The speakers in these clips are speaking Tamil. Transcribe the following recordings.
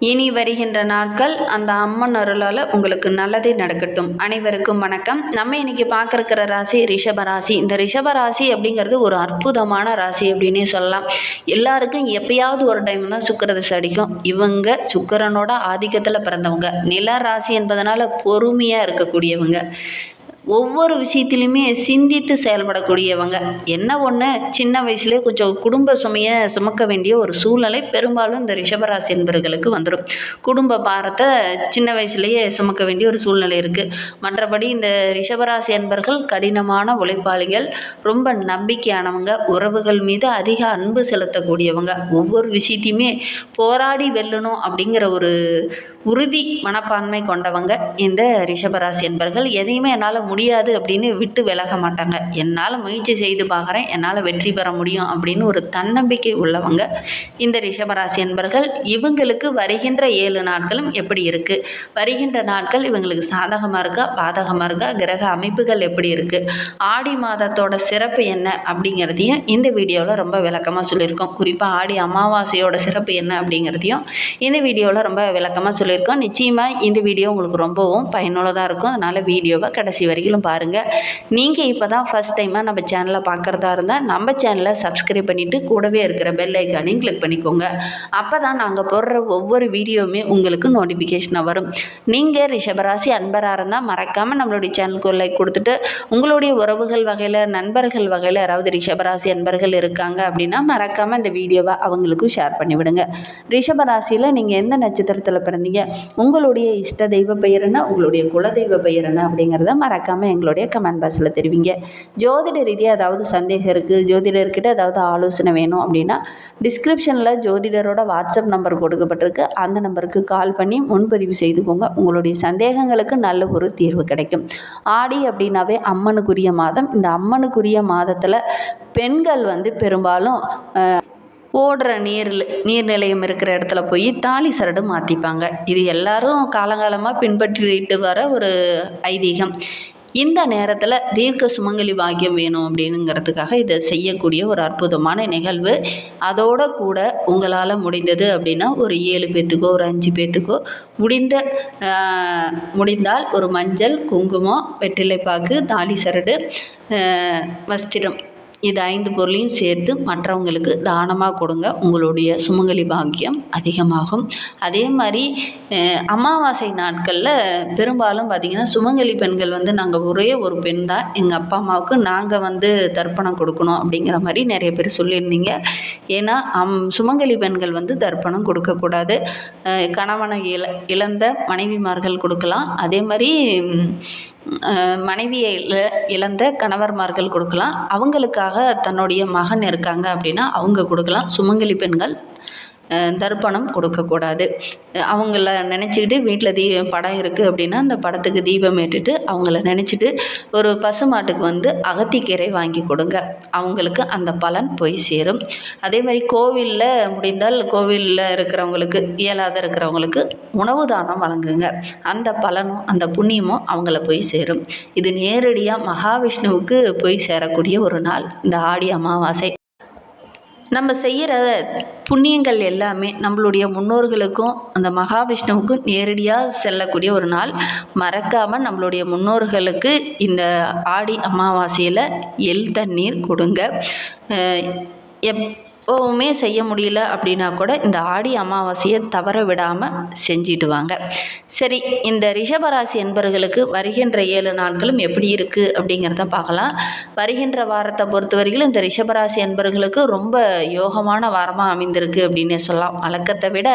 இனி வருகின்ற நாட்கள் அந்த அம்மன் அருளால் உங்களுக்கு நல்லதே நடக்கட்டும். அனைவருக்கும் வணக்கம். நம்ம இன்னைக்கு பார்க்கறக்கிற ராசி ரிஷப ராசி. இந்த ரிஷப ராசி அப்படிங்கிறது ஒரு அற்புதமான ராசி அப்படின்னே சொல்லலாம். எல்லாருக்கும் எப்பயாவது ஒரு டைம் தான் சுக்கரதசை அடிக்கும். இவங்க சுக்கரனோட ஆதிக்கத்தில் பிறந்தவங்க. நில ராசி என்பதனால பொறுமையாக இருக்கக்கூடியவங்க. ஒவ்வொரு விஷயத்துலையுமே சிந்தித்து செயல்படக்கூடியவங்க. என்ன ஒன்று சின்ன வயசுலேயே கொஞ்சம் குடும்ப சுமையை சுமக்க வேண்டிய ஒரு சூழ்நிலை பெரும்பாலும் இந்த ரிஷபராசி என்பர்களுக்கு வந்துடும் குடும்ப பாரத்தை சின்ன வயசுலேயே சுமக்க வேண்டிய ஒரு சூழ்நிலை இருக்குது மற்றபடி இந்த ரிஷபராசி என்பர்கள் கடினமான உழைப்பாளிகள் ரொம்ப நம்பிக்கையானவங்க உறவுகள் மீது அதிக அன்பு செலுத்தக்கூடியவங்க. ஒவ்வொரு விஷயத்தையுமே போராடி வெல்லணும் அப்படிங்கிற ஒரு உறுதி மனப்பான்மை கொண்டவங்க இந்த ரிஷபராசி என்பர்கள் எதையுமே என்னால் முடியாது அப்படின்னு விட்டு விலக மாட்டாங்க. என்னால் முயற்சி செய்து பார்க்குறேன் என்னால் வெற்றி பெற முடியும் அப்படின்னு ஒரு தன்னம்பிக்கை உள்ளவங்க இந்த ரிஷபராசி என்பர்கள். இவங்களுக்கு வருகின்ற ஏழு நாட்களும் எப்படி இருக்குது வருகின்ற நாட்கள் இவங்களுக்கு சாதகமாக இருக்கா? பாதகமாக இருக்கா? கிரக அமைப்புகள் எப்படி இருக்குது ஆடி மாதத்தோட சிறப்பு என்ன? அப்படிங்கிறதையும் இந்த வீடியோவில் ரொம்ப விளக்கமாக சொல்லியிருக்கோம். குறிப்பாக ஆடி அமாவாசையோட சிறப்பு என்ன அப்படிங்கிறதையும் இந்த வீடியோவில் ரொம்ப விளக்கமாக சொல்லியிருக்கோம். நிச்சயமாக இந்த வீடியோ உங்களுக்கு ரொம்பவும் பயனுள்ளதாக இருக்கும். அதனால் வீடியோவை கடைசி வரைக்கும் பாருங்கள் நீங்கள் இப்போ தான் ஃபஸ்ட் டைமாக நம்ம சேனலை பார்க்குறதா இருந்தால் நம்ம சேனலை சப்ஸ்கிரைப் பண்ணிவிட்டு கூடவே இருக்கிற பெல் ஐக்கானையும் கிளிக் பண்ணிக்கோங்க. அப்போ தான் நாங்கள் போடுற ஒவ்வொரு வீடியோவுமே உங்களுக்கு நோட்டிஃபிகேஷனாக வரும். நீங்கள் ரிஷபராசி அன்பராக இருந்தால் மறக்காமல் நம்மளுடைய சேனலுக்கு ஒரு லைக் கொடுத்துட்டு உங்களுடைய உறவுகள் வகையில் நண்பர்கள் வகையில் யாராவது ரிஷபராசி அன்பர்கள் இருக்காங்க அப்படின்னா மறக்காமல் இந்த வீடியோவை அவங்களுக்கும் ஷேர் பண்ணிவிடுங்க. ரிஷபராசியில் நீங்கள் எந்த நட்சத்திரத்தில் பிறந்தீங்க? உங்களுடைய இஷ்ட தெய்வ பெயர் என்ன? உங்களுடைய குலதெய்வ பெயர் என்ன? அப்படிங்கிறத மறக்காமல் எங்களுடைய கமெண்ட் பாக்ஸில் தெரிவிங்க. ஜோதிட ரீதியாக ஏதாவது சந்தேகம் இருக்குது ஜோதிடர்கிட்ட ஏதாவது ஆலோசனை வேணும் அப்படின்னா டிஸ்கிரிப்ஷனில் ஜோதிடரோட வாட்ஸ்அப் நம்பர் கொடுக்கப்பட்டிருக்கு. அந்த நம்பருக்கு கால் பண்ணி முன்பதிவு செய்துக்கோங்க. உங்களுடைய சந்தேகங்களுக்கு நல்ல ஒரு தீர்வு கிடைக்கும். ஆடி அப்படின்னாவே அம்மனுக்குரிய மாதம். இந்த அம்மனுக்குரிய மாதத்தில் பெண்கள் வந்து பெரும்பாலும் ஓடுற நீர் நீர் நிலையம் இருக்கிற இடத்துல போய் தாலி சரடு மாற்றிப்பாங்க இது எல்லாரும் காலங்காலமாக பின்பற்றிட்டு வர ஒரு ஐதீகம். இந்த நேரத்தில் தீர்க்க சுமங்கலி பாக்கியம் வேணும் அப்படிங்கிறதுக்காக இதை செய்யக்கூடிய ஒரு அற்புதமான நிகழ்வு. அதோட கூட உங்களால் முடிந்தது அப்படின்னா ஒரு ஏழு பேத்துக்கோ ஒரு அஞ்சு பேத்துக்கோ முடிந்த முடிந்தால் ஒரு மஞ்சள் குங்குமம் வெற்றிலைப்பாக்கு தாலி சரடு வஸ்திரம் இது ஐந்து பொருளையும் சேர்த்து மற்றவங்களுக்கு தானமாக கொடுங்க. உங்களுடைய சுமங்கலி பாக்கியம் அதிகமாகும். அதே மாதிரி அமாவாசை நாட்களில் பெரும்பாலும் பார்த்திங்கன்னா சுமங்கலி பெண்கள் வந்து நாங்கள் ஒரே ஒரு பெண் தான். எங்கள் அப்பா அம்மாவுக்கு நாங்கள் வந்து தர்ப்பணம் கொடுக்கணும் அப்படிங்கிற மாதிரி நிறைய பேர் சொல்லியிருந்தீங்க. ஏன்னா அம் சுமங்கலி பெண்கள் வந்து தர்ப்பணம் கொடுக்கக்கூடாது. கணவனை இழ இழந்த மனைவிமார்கள் கொடுக்கலாம். அதே மாதிரி மனைவியை இழ இழந்த கணவர்மார்கள் கொடுக்கலாம். அவங்களுக்காக தன்னுடைய மகன் இருக்காங்க அப்படின்னா அவங்க கொடுக்கலாம். சுமங்கலி பெண்கள். தர்ப்பணம் கொடுக்கக்கூடாது. அவங்கள நினச்சிக்கிட்டு வீட்டில் தீ படம் இருக்குது அப்படின்னா அந்த படத்துக்கு தீபம் ஏற்றிட்டு அவங்கள நினச்சிட்டு ஒரு பசுமாட்டுக்கு வந்து அகத்திக்கீரை வாங்கி கொடுங்க. அவங்களுக்கு அந்த பலன் போய் சேரும். அதே மாதிரி கோவிலில் முடிந்தால் கோவிலில் இருக்கிறவங்களுக்கு இயலாத இருக்கிறவங்களுக்கு உணவு தானம் வழங்குங்க. அந்த பலனும் அந்த புண்ணியமும் அவங்கள போய் சேரும். இது நேரடியாக மகாவிஷ்ணுவுக்கு போய் சேரக்கூடிய ஒரு நாள். இந்த ஆடி அமாவாசை. நம்ம செய்கிற புண்ணியங்கள் எல்லாமே நம்மளுடைய முன்னோர்களுக்கும் அந்த மகாவிஷ்ணுவுக்கும் நேரடியாக செல்லக்கூடிய ஒரு நாள். மறக்காமல் நம்மளுடைய முன்னோர்களுக்கு இந்த ஆடி அமாவாசையில் எள் தண்ணீர் கொடுங்க. எப் எப்போவுமே செய்ய முடியல அப்படின்னா கூட இந்த ஆடி அமாவாசையை தவற விடாமல் செஞ்சிட்டு வாங்க சரி இந்த ரிஷபராசி என்பர்களுக்கு வருகின்ற ஏழு நாட்களும் எப்படி இருக்குது அப்படிங்கிறத பார்க்கலாம். வருகின்ற வாரத்தை பொறுத்தவரையிலும் இந்த ரிஷபராசி என்பர்களுக்கு ரொம்ப யோகமான வாரமாக அமைந்திருக்கு அப்படின்னு சொல்லலாம். வழக்கத்தை விட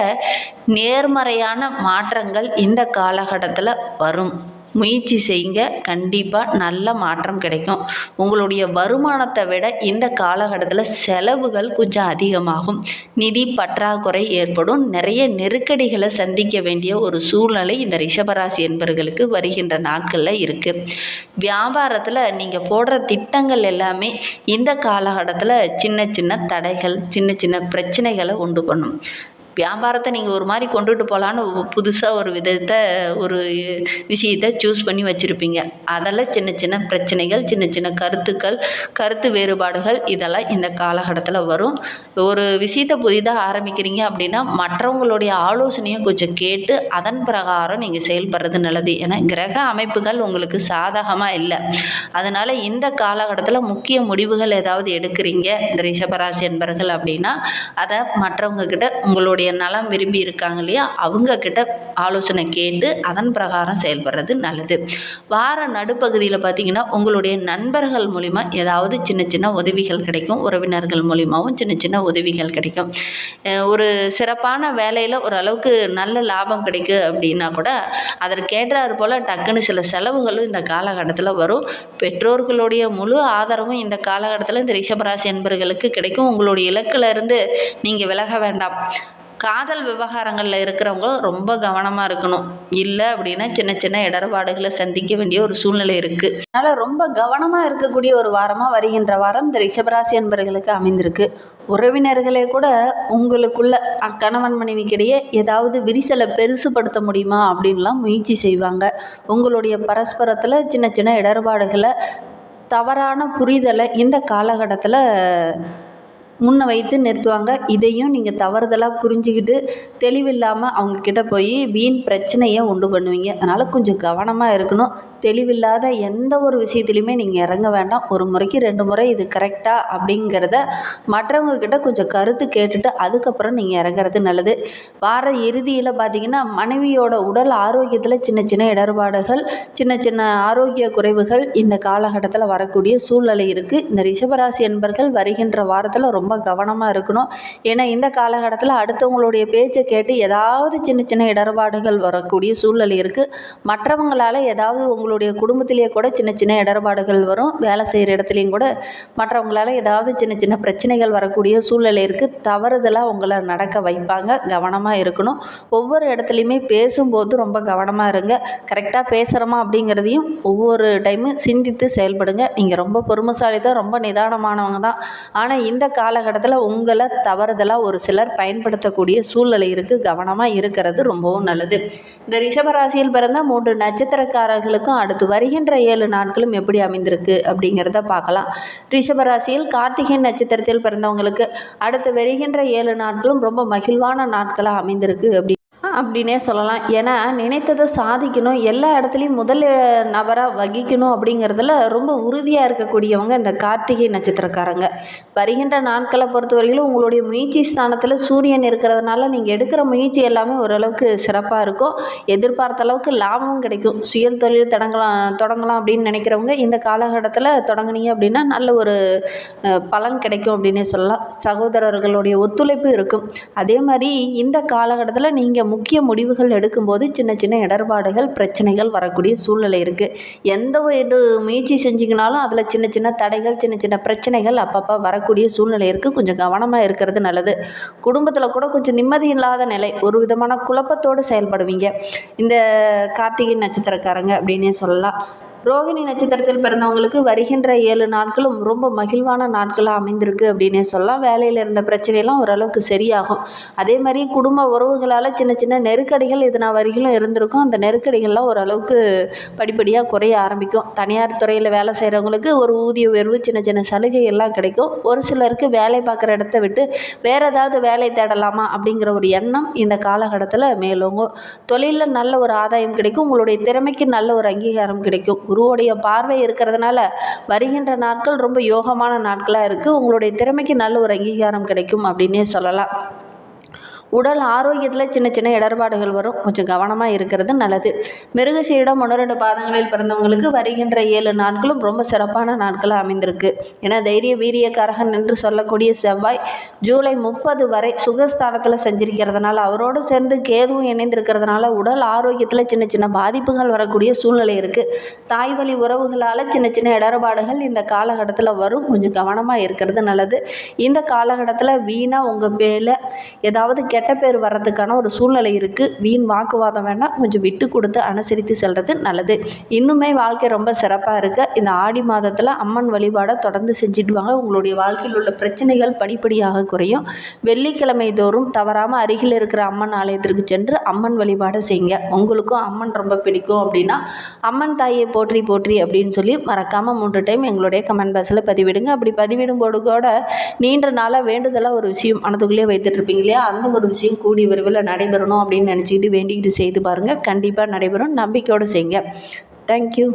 நேர்மறையான மாற்றங்கள் இந்த காலகட்டத்தில் வரும். முயற்சி செய்யுங்க கண்டிப்பாக நல்ல மாற்றம் கிடைக்கும். உங்களுடைய வருமானத்தை விட இந்த காலகட்டத்தில் செலவுகள் கொஞ்சம் அதிகமாகும். நிதி பற்றாக்குறை ஏற்படும். நிறைய நெருக்கடிகளை சந்திக்க வேண்டிய ஒரு சூழ்நிலை இந்த ரிஷபராசி என்பவர்களுக்கு வருகின்ற நாட்களில் இருக்குது வியாபாரத்தில் நீங்கள் போடுற திட்டங்கள் எல்லாமே இந்த காலகட்டத்தில் சின்ன சின்ன தடைகள் சின்ன சின்ன பிரச்சனைகளை உண்டு பண்ணும். வியாபாரத்தை நீங்கள் ஒரு மாதிரி கொண்டுட்டு போகலான்னு புதுசாக ஒரு விதத்தை ஒரு விஷயத்தை சூஸ் பண்ணி வச்சுருப்பீங்க. அதில் சின்ன சின்ன பிரச்சனைகள் சின்ன சின்ன கருத்துக்கள் கருத்து வேறுபாடுகள் இதெல்லாம் இந்த காலகட்டத்தில் வரும். ஒரு விஷயத்தை புதிதாக ஆரம்பிக்கிறீங்க அப்படின்னா மற்றவங்களுடைய ஆலோசனையை கொஞ்சம் கேட்டு அதன் பிரகாரம் நீங்கள் செயல்படுறது நல்லது. ஏன்னா கிரக அமைப்புகள் உங்களுக்கு சாதகமாக இல்லை. அதனால் இந்த காலகட்டத்தில் முக்கிய முடிவுகள் ஏதாவது எடுக்கிறீங்க இந்த ரிஷபராசி என்பர்கள் அப்படின்னா அதை மற்றவங்கக்கிட்ட உங்களுடைய அவங்களுடைய நலம் விரும்பி இருக்காங்க இல்லையா? அவங்கக்கிட்ட ஆலோசனை கேட்டு அதன் பிரகாரம் செயல்படுறது நல்லது. வார நடுப்பகுதியில் பார்த்தீங்கன்னா உங்களுடைய நண்பர்கள் மூலிமா ஏதாவது சின்ன சின்ன உதவிகள் கிடைக்கும். உறவினர்கள் மூலிமாவும் சின்ன சின்ன உதவிகள் கிடைக்கும். ஒரு சிறப்பான வேலையில் ஓரளவுக்கு நல்ல லாபம் கிடைக்கு அப்படின்னா கூட அதற்கேற்றாறு போல் டக்குன்னு சில செலவுகளும் இந்த காலகட்டத்தில் வரும். பெற்றோர்களுடைய முழு ஆதரவும் இந்த காலகட்டத்தில் இந்த ரிஷபராசி என்பர்களுக்கு கிடைக்கும். உங்களுடைய இலக்கிலிருந்து நீங்கள் விலக வேண்டாம். காதல் விவகாரங்களில் இருக்கிறவங்க ரொம்ப கவனமாக இருக்கணும். இல்லை அப்படின்னா சின்ன சின்ன இடர்பாடுகளை சந்திக்க வேண்டிய ஒரு சூழ்நிலை இருக்குது அதனால் ரொம்ப கவனமாக இருக்கக்கூடிய ஒரு வாரமாக வருகின்ற வாரம் இந்த ரிஷபராசி என்பர்களுக்கு அமைந்திருக்கு. உறவினர்களே கூட உங்களுக்குள்ள கணவன் மனைவிக்கிடையே ஏதாவது விரிசலை பெருசுபடுத்த முடியுமா அப்படின்லாம் முயற்சி செய்வாங்க. உங்களுடைய பரஸ்பரத்தில் சின்ன சின்ன இடர்பாடுகளை தவறான புரிதலை இந்த காலகட்டத்தில் முன்ன வைத்து நிறுத்துவாங்க. இதையும் நீங்கள் தவறுதலாக புரிஞ்சுக்கிட்டு தெளிவில்லாமல் அவங்கக்கிட்ட போய் வீண் பிரச்சனையை உண்டு பண்ணுவீங்க. அதனால் கொஞ்சம் கவனமாக இருக்கணும். தெளிவில்லாத எந்த ஒரு விஷயத்துலையுமே நீங்கள் இறங்க வேண்டாம். ஒரு முறைக்கு ரெண்டு முறை இது கரெக்டாக அப்படிங்கிறத மற்றவங்கக்கிட்ட கொஞ்சம் கருத்து கேட்டுட்டு அதுக்கப்புறம் நீங்கள் இறங்குறது நல்லது. வார இறுதியில் பார்த்தீங்கன்னா மனைவியோட உடல் ஆரோக்கியத்தில் சின்ன சின்ன இடர்பாடுகள் சின்ன சின்ன ஆரோக்கிய குறைவுகள் இந்த காலகட்டத்தில் வரக்கூடிய சூழ்நிலை இருக்குது இந்த ரிஷபராசி என்பர்கள் வருகின்ற வாரத்தில் ரொம்ப கவனமாக இருக்கணும். ஏன்னா இந்த காலகட்டத்தில் அடுத்தவங்களுடைய பேச்சை கேட்டு ஏதாவது சின்ன சின்ன இடர்பாடுகள் வரக்கூடிய சூழ்நிலை இருக்குது மற்றவங்களால் ஏதாவது உங்களுடைய குடும்பத்திலேயே கூட சின்ன சின்ன இடர்பாடுகள் வரும். வேலை செய்கிற இடத்துலையும் கூட மற்றவங்களால் ஏதாவது சின்ன சின்ன பிரச்சனைகள் வரக்கூடிய சூழ்நிலை இருக்குது தவறுதலாக உங்களை நடக்க வைப்பாங்க. கவனமாக இருக்கணும். ஒவ்வொரு இடத்துலையுமே பேசும்போது ரொம்ப கவனமாக இருங்க. கரெக்டாக பேசுகிறோமா அப்படிங்கிறதையும் ஒவ்வொரு டைமும் சிந்தித்து செயல்படுங்க. நீங்கள் ரொம்ப பொறுமைசாலி தான் ரொம்ப நிதானமானவங்க தான். ஆனால் இந்த கால காலகட்டத்தில் உங்களை தவறுதலாக ஒரு சிலர் பயன்படுத்தக்கூடிய சூழ்நிலை இருக்குது கவனமாக இருக்கிறது ரொம்பவும் நல்லது. இந்த ரிஷபராசியில் பிறந்த மூன்று நட்சத்திரக்காரர்களுக்கும் அடுத்து வருகின்ற ஏழு நாட்களும் எப்படி அமைந்திருக்கு அப்படிங்கிறத பார்க்கலாம். ரிஷபராசியில் கார்த்திகை நட்சத்திரத்தில் பிறந்தவங்களுக்கு அடுத்து வருகின்ற ஏழு நாட்களும் ரொம்ப மகிழ்வான நாட்களாக அமைந்திருக்கு அப்படி அப்படின்னே சொல்லலாம். ஏன்னா நினைத்ததை சாதிக்கணும் எல்லா இடத்துலையும் முதல் நபராக வகிக்கணும் அப்படிங்கிறதுல ரொம்ப உறுதியாக இருக்கக்கூடியவங்க இந்த கார்த்திகை நட்சத்திரக்காரங்க. வருகின்ற நாட்களை பொறுத்தவரையிலும் உங்களுடைய முயற்சி ஸ்தானத்தில் சூரியன் இருக்கிறதுனால நீங்கள் எடுக்கிற முயற்சி எல்லாமே ஓரளவுக்கு சிறப்பாக இருக்கும். எதிர்பார்த்த அளவுக்கு லாபமும் கிடைக்கும். சுய தொழில் தொடங்கலாம் தொடங்கலாம் அப்படின்னு நினைக்கிறவங்க இந்த காலகட்டத்தில் தொடங்குனீங்க அப்படின்னா நல்ல ஒரு பலன் கிடைக்கும் அப்படின்னே சொல்லலாம். சகோதரர்களுடைய ஒத்துழைப்பு இருக்கும். அதே மாதிரி இந்த காலகட்டத்தில் நீங்கள் முக்கிய முக்கிய முடிவுகள் எடுக்கும்போது சின்ன சின்ன இடர்பாடுகள் பிரச்சனைகள் வரக்கூடிய சூழ்நிலை இருக்குது எந்த ஒரு முயற்சி செஞ்சிங்கனாலும் அதில் சின்ன சின்ன தடைகள் சின்ன சின்ன பிரச்சனைகள் அப்பப்போ வரக்கூடிய சூழ்நிலை இருக்குது கொஞ்சம் கவனமாக இருக்கிறது நல்லது. குடும்பத்தில் கூட கொஞ்சம் நிம்மதி இல்லாத நிலை. ஒரு விதமான குழப்பத்தோடு செயல்படுவீங்க. இந்த கார்த்திகை நட்சத்திரக்காரங்க அப்படின்னே சொல்லலாம். ரோகிணி நட்சத்திரத்தில் பிறந்தவங்களுக்கு வருகின்ற ஏழு நாட்களும் ரொம்ப மகிழ்வான நாட்களாக அமைந்திருக்கு அப்படின்னே சொல்லலாம். வேலையில் இருந்த பிரச்சனையெல்லாம் ஓரளவுக்கு சரியாகும். அதே மாதிரி குடும்ப உறவுகளால் சின்ன சின்ன நெருக்கடிகள் இது நான் வரையிலும் இருந்திருக்கும். அந்த நெருக்கடிகள்லாம் ஓரளவுக்கு படிப்படியாக குறைய ஆரம்பிக்கும். தனியார் துறையில் வேலை செய்கிறவங்களுக்கு ஒரு ஊதிய உயர்வு சின்ன சின்ன சலுகை எல்லாம் கிடைக்கும். ஒரு சிலருக்கு வேலை பார்க்குற இடத்த விட்டு வேறு ஏதாவது வேலை தேடலாமா அப்படிங்கிற ஒரு எண்ணம் இந்த காலகட்டத்தில் மேலோங்கும். தொழிலில் நல்ல ஒரு ஆதாயம் கிடைக்கும். உங்களுடைய திறமைக்கு நல்ல ஒரு அங்கீகாரம் கிடைக்கும். குருவுடைய பார்வை இருக்கிறதுனால வருகின்ற நாட்கள் ரொம்ப யோகமான நாட்களாக இருக்குது உங்களுடைய திறமைக்கு நல்ல ஒரு அங்கீகாரம் கிடைக்கும் அப்படின்னே சொல்லலாம். உடல் ஆரோக்கியத்தில் சின்ன சின்ன இடர்பாடுகள் வரும். கொஞ்சம் கவனமாக இருக்கிறது நல்லது. மிருகசீரிடம் ஒன்று ரெண்டு பாதங்களில் பிறந்தவங்களுக்கு வருகின்ற ஏழு நாட்களும் ரொம்ப சிறப்பான நாட்களாக அமைந்திருக்கு. ஏன்னா தைரிய வீரியக்காரகன் என்று சொல்லக்கூடிய செவ்வாய் ஜூலை முப்பது வரை சுகஸ்தானத்தில் செஞ்சிருக்கிறதுனால அவரோடு சேர்ந்து கேதுவும் இணைந்திருக்கிறதுனால உடல் ஆரோக்கியத்தில் சின்ன சின்ன பாதிப்புகள் வரக்கூடிய சூழ்நிலை இருக்குது தாய் வழி உறவுகளால் சின்ன சின்ன இடர்பாடுகள் இந்த காலகட்டத்தில் வரும். கொஞ்சம் கவனமாக இருக்கிறது நல்லது. இந்த காலகட்டத்தில் வீணாக உங்கள் பேரில் ஏதாவது கெட்ட கெட்ட பேர் வர்றதுக்கான ஒரு சூழ்நிலை இருக்குது வீண் வாக்குவாதம் வேண்டாம் கொஞ்சம் விட்டு கொடுத்து அனுசரித்து செல்வது நல்லது. இன்னுமே வாழ்க்கை ரொம்ப சிறப்பாக இருக்க. இந்த ஆடி மாதத்தில் அம்மன் வழிபாடை தொடர்ந்து செஞ்சுட்டு வாங்க. உங்களுடைய வாழ்க்கையில் உள்ள பிரச்சனைகள் படிப்படியாக குறையும். வெள்ளிக்கிழமை தோறும் தவறாமல் அருகில் இருக்கிற அம்மன் ஆலயத்திற்கு சென்று அம்மன் வழிபாடை செய்யுங்க. உங்களுக்கும் அம்மன் ரொம்ப பிடிக்கும் அப்படின்னா அம்மன் தாயை போற்றி போற்றி அப்படின்னு சொல்லி மறக்காமல் மூன்று டைம் எங்களுடைய கமெண்ட் பாக்ஸில் பதிவிடுங்க. அப்படி பதிவிடும் போது கூட நீண்ட நாளாக வேண்டுதலாக ஒரு விஷயம் மனதுக்குள்ளேயே வைத்துட்டு இருப்பீங்க இல்லையா? அந்த ஒரு விஷயம் கூடி விரைவில் நடைபெறணும் அப்படின்னு நினச்சிக்கிட்டு வேண்டிக்கிட்டு செய்து பாருங்கள் கண்டிப்பாக நடைபெறும். நம்பிக்கையோடு செய்யுங்க. தேங்க்யூ